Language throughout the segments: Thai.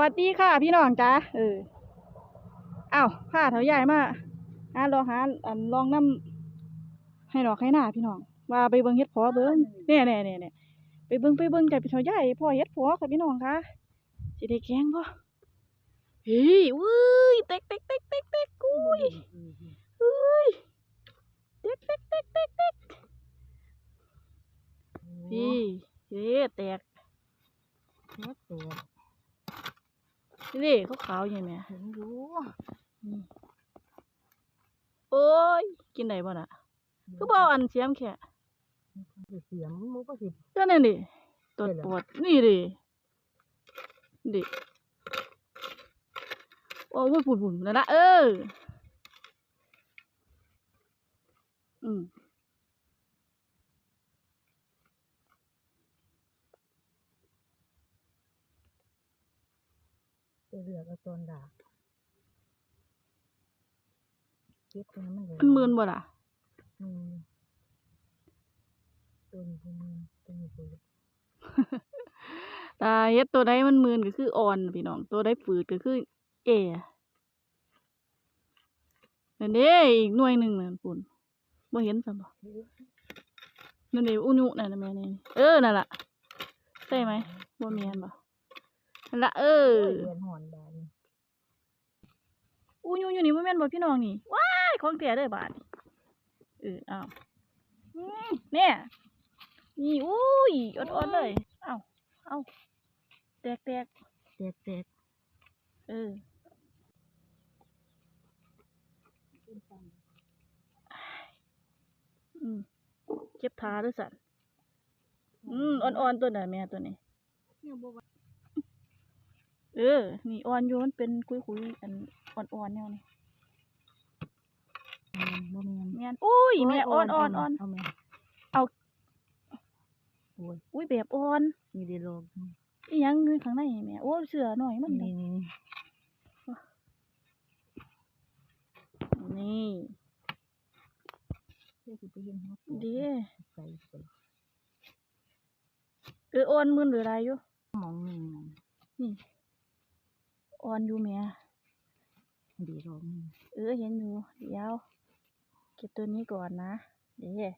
วัสดีค่ะ พี่น้องจ้าเอออ้าวผ้าเถาใหญ่มาหาลองหาอันลองน้ำให้ดอกให้หน้าพี่น้องว่าไปเบิ่งเฮ็ดพอเบิ่งเนี่ยเนี่ยเนี่ยเนี่ยไปเบิ่งไปเบิ่งจ้ะพี่เถาใหญ่พ่อเฮ็ดพอค่ะพี่น้องค่ะสิได้แกงบ่เฮ้ยอุ้ยเต็กเต็กเต็กเต็กเต็กอุ้ยอุ้ยเต็กเต็กเต็กเต็กเต็กพี่เฮ้แตกเฮ็ดตัว นี่เขาขาวๆใช่ไหมถึงรู้โอ้ย กินได้บ่น่ะคือบ่เอาอันเสียมแค่สิเสียมหมูก็สิก็นั่นดิตดได้เหรอปวดนี่ดิดิโอ้ยปุ่นๆนั่นนะเออ อืม เลือกเอาตอนดากเก็บตัวนั้นมันเลยมันมืนบ่ล่ะอืมตัวนี้ตัวนี้ตัวนี้ตัวนี้ตาเฮ็ดตัวใดมันมืนก็คืออ่อนพี่น้อง ตัวใดฝืดก็คือแก่นั่นเด้อีกหน่วยหนึงนั่นปุ่นบ่เห็นซะบ่นั่นเด้อุญุนั่นน่ะแม่นี่เออนั่นล่ะใช่ไหมบ่แม่นบ่นั่น ล่ะเออเรียนหอนบานอุญุอยู่นี่บ่แม่นบ่พี่น้องนี่ ว้ายของแท้เด้อบาดนี่เอออ้าวอืมเนี่ยนี่อุ้ยอ่อนๆเลยเอ้าเอ้าแตกแตกแตกๆเอออืมเจ็บทาด้วยสันอืมอ่อนๆตัวน่ะแม่ตัวนี้ เนี่ยบ่ว่าเออ นี่อ่อนอยู่มันเป็นคุยๆอันอ่อนๆแนวนี้แม่นบ่แม่นแม่นอุ้ยแม่อ่อนๆอ่อนเอาแม่เอาโอ้ยอุ้ยแบบอ่อนมีได้ลองอีหยังอยู่ข้างในแม่โอ้เสือหน่อยมันนี่นี่นี่นี่เพื่อสิไปเห็นหัวโตดีใส่ไปเอออ่อนมึนหรืออะไรอยู่หมองหนึงนั่นนี่ อ่อนอยู่แม่ดีรองเออเห็นอยู่เดี๋ยวเก็บตัวนี้ก่อนนะเดี๋ยว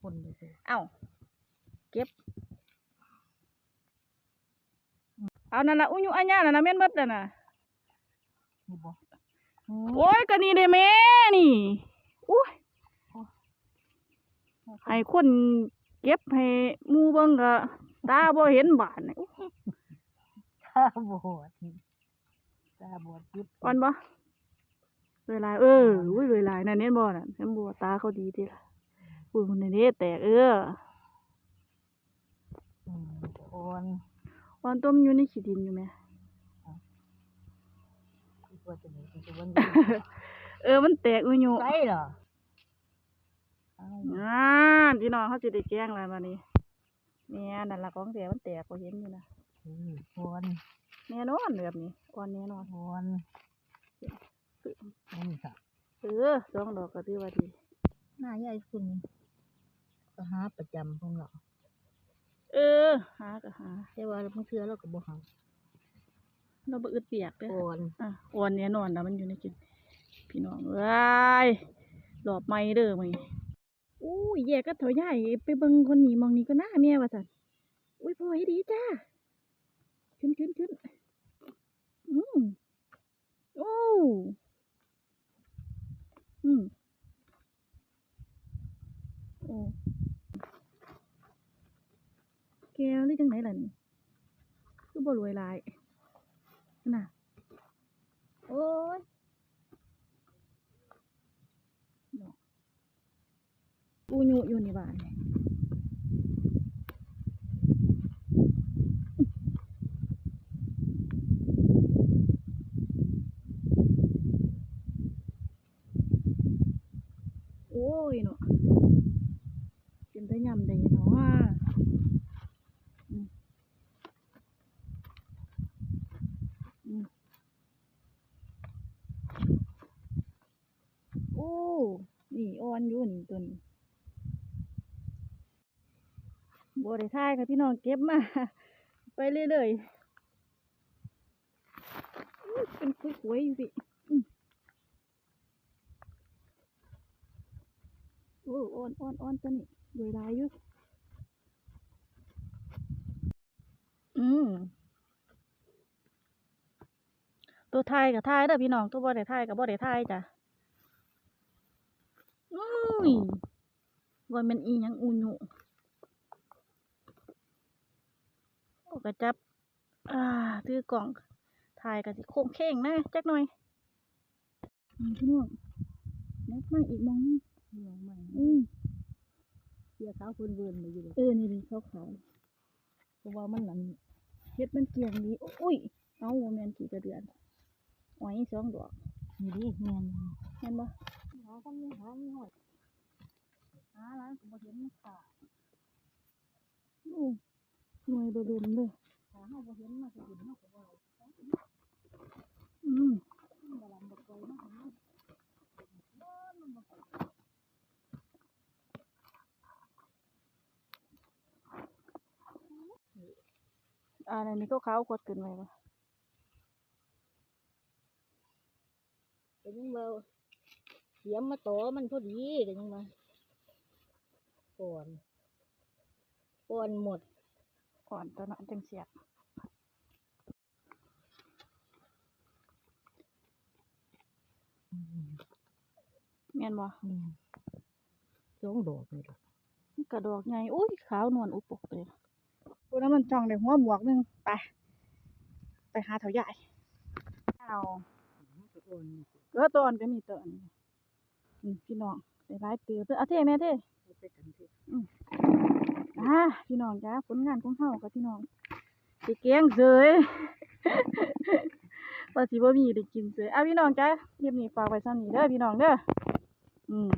คนเลยสิเอ้าเก็บเอานั่นละอุ้ยอันยานั่นนะแม่นเบิดนั่นน่ะนี่บ่โอ้ยก็นี่เด้แม่นี่อุ้ยให้คนเก็บให้หมู่เบิ่งก็ตาบ่เห็นบาดนี่อุ๊ยตา บอดตาบอดจิบอ่อนบ่เวลายเอออุ้ยเวลายนั่นเห็นบ่นั่นเห็นบ่ตาเขาดีติล่ะอุ้ยมันนี่เด้แตกเอออืมอ่อนอ่อนต้มอยู่ในขี้ดินอยู่แม่คิดว่าจะไหนคิดว่าเออมันแตกอุ้ยอยู่ใช่เหรอเอาอ่าพี่น้องเขาสิได้แกล้งแล้วบัดนี้แม่นั่นล่ะของแท้มันแตกก็เห็นอยู่นะ อืมอ่อนแน่นอนแบบนี้อ่อนแน่นอนอ่อนนี่ค่ะเออสองดอกก็ถือว่าดีหน้าใหญ่คุณนี่ก็หาประจำของเราเออ หาก็หาแต่ว่าบางเทื่อเราก็บ่หาเราบ่อึดเปียกเด้ออ่อนอะอ่อนแน่นอนนะมันอยู่ในกินพี่น้องเอ้ยหลอบไม้เด้อมึงอู้ยแยกก็เถอยใหญ่ไปเบิ่งคนนี้มองนี้ก็น่าแม่ว่าซั่นอุ้ยพ่อให้ดีจ้า ขึ้นขึ้นขึ้นอืมโอ้อืมโอ้แกวหรือจังไหนล่ะนี่คือบ่รวยลายน่ะโอ้ยดอกปูยุอยู่ในบ้านนี่อ้ยเนาะเป็นได้ยำได้ เนาะอืมอืมโอ้ นี่อ่อนอยู่นี่ตัวนี้บได้ท่ายค่ะพี่น้องเก็บมา ไปเรื่อยๆเป็นคุยๆอยู่พี่โอ้อ่อนอ่อนอ่อนตัวนี้รวยลายอยู่ มตัวไทยกับไทยเด้อพี่น้องตัวบ่ได้ไทยกับบ่ได้ไทยจ้ะอุ้ยว่ามันอีหยังอูหยุโอ้กระจับ อ่าถือกล่องถ่ายกับสิโค้งเข่งนะจักหน่อยอืมพี่น้องนับมาอีกมองนึงเมืองใหม่อืมเสียขาวเพิ่นเวินมาอยู่เลยเออนี่ดิขาวขาวเพราะว่ามันนั่นๆ เฮ็ดมันเกลียงดีอุ้ย เอาโมเมนขี่กระเดือนอ้อยสองดอกนี่ดิแม่นเห็นบ่หากันนี่หานี่หอยหาร้านก็บ่เห็นมันขาดอู้หน่วยเบอร์เดิมเลยหาเฮาบ่เห็นมาสิเห็นเฮาก็ว่า อืม มันบ่ลำบ่ไกลมาหา อ่าในนี้ก็ขาวกดขึ้นไว้บ่ก็ยังว่าเสียมมาต่อมันพอดีก็ยังว่าก่อนก่อนหมดก่อนตอนนั้นจังเสียบแม่นบ่แม่นสองดอกนี่ล่ะกระดอกใหญ่อุ้ยขาวนวลอุปกเลย ตัวนั้นมันจองได้หัวหมวกนึงไป ไปหาเถาใหญ่เอาก็อ่อนนี่เออตอนก็มีตอนอืมพี่น้องได้ายเตือเออาเท่แม่เท่อ่าพี่น้องจ้าผลงานของเฮากับพี่น้องสิแกงเสยว่าสิบ่มีได้กินเสยอะพี่น้องจ้าคลิปนี้ฝากไว้ซ้ำนี้เด้อพี่น้องเด้ออืม